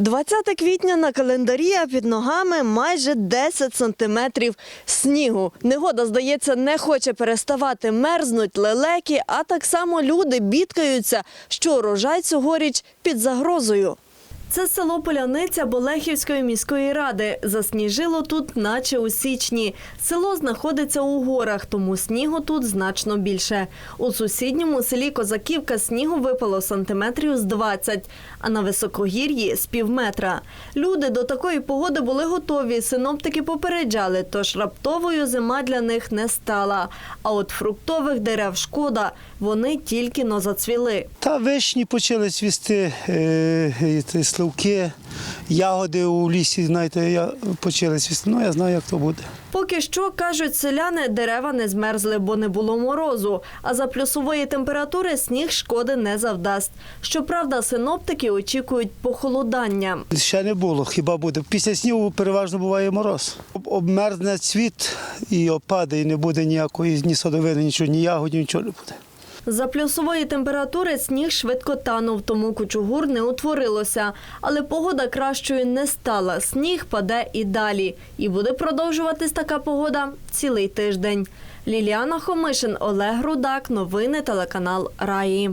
20 квітня на календарі, а під ногами майже 10 сантиметрів снігу. Негода, здається, не хоче переставати. Мерзнуть лелеки, а так само люди бідкаються, що урожай цьогоріч під загрозою. Це село Поляниця Болехівської міської ради. Засніжило тут, наче у січні. Село знаходиться у горах, тому снігу тут значно більше. У сусідньому селі Козаківка снігу випало сантиметрів з 20, а на високогір'ї з півметра. Люди до такої погоди були готові. Синоптики попереджали, тож раптовою зима для них не стала. А от фруктових дерев шкода, вони тільки но зацвіли. Та вишні почали цвісти, е, сливки, ягоди у лісі, знаєте, я, почали цвісти. Ну, я знаю, як то буде. Поки що, кажуть селяни, дерева не змерзли, бо не було морозу. А за плюсової температури сніг шкоди не завдасть. Щоправда, синоптики очікують похолодання. Ще не було, хіба буде. Після снігу переважно буває мороз. Обмерзне цвіт і опаде, і не буде ніякої ні садовини, нічого, ні ягодів, нічого не буде. За плюсової температури сніг швидко танув, тому кучугур не утворилося. Але погода кращою не стала. Сніг паде і далі. І буде продовжуватись така погода цілий тиждень. Ліліана Хомишин, Олег Рудак. Новини телеканал Раї.